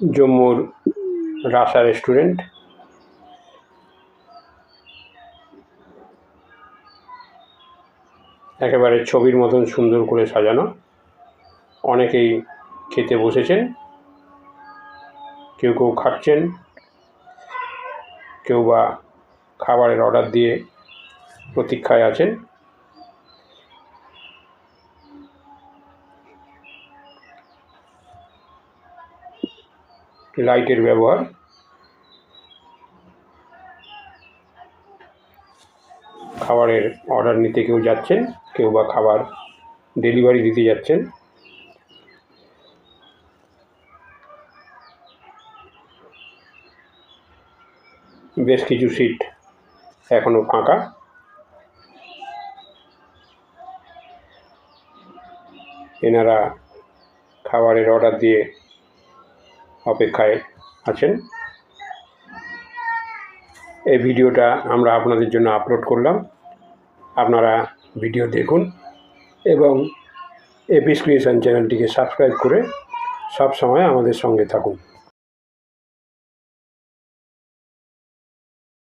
জম্মুর রাসা restaurant একেবারে ছবির মতন সুন্দর করে সাজানো। অনেকেই খেতে বসেছেন। কেউ কেউ খাচ্ছেন। কেউ বা খাবারের অর্ডার দিয়ে প্রতীক্ষায় আছেন। লাইটের ব্যবহার। খাবারের অর্ডার নিতে কেউ যাচ্ছেন, কেউ বা খাবার ডেলিভারি দিতে যাচ্ছেন। বেশ কিছু সিট এখনও ফাঁকা। এনারা খাবারের অর্ডার দিয়ে অপেক্ষায় আছেন। এই ভিডিওটা আমরা আপনাদের জন্য আপলোড করলাম। আপনারা ভিডিও দেখুন এবং এপিস ক্রিয়েশন চ্যানেলটিকে সাবস্ক্রাইব করে সব সময় আমাদের সঙ্গে থাকুন।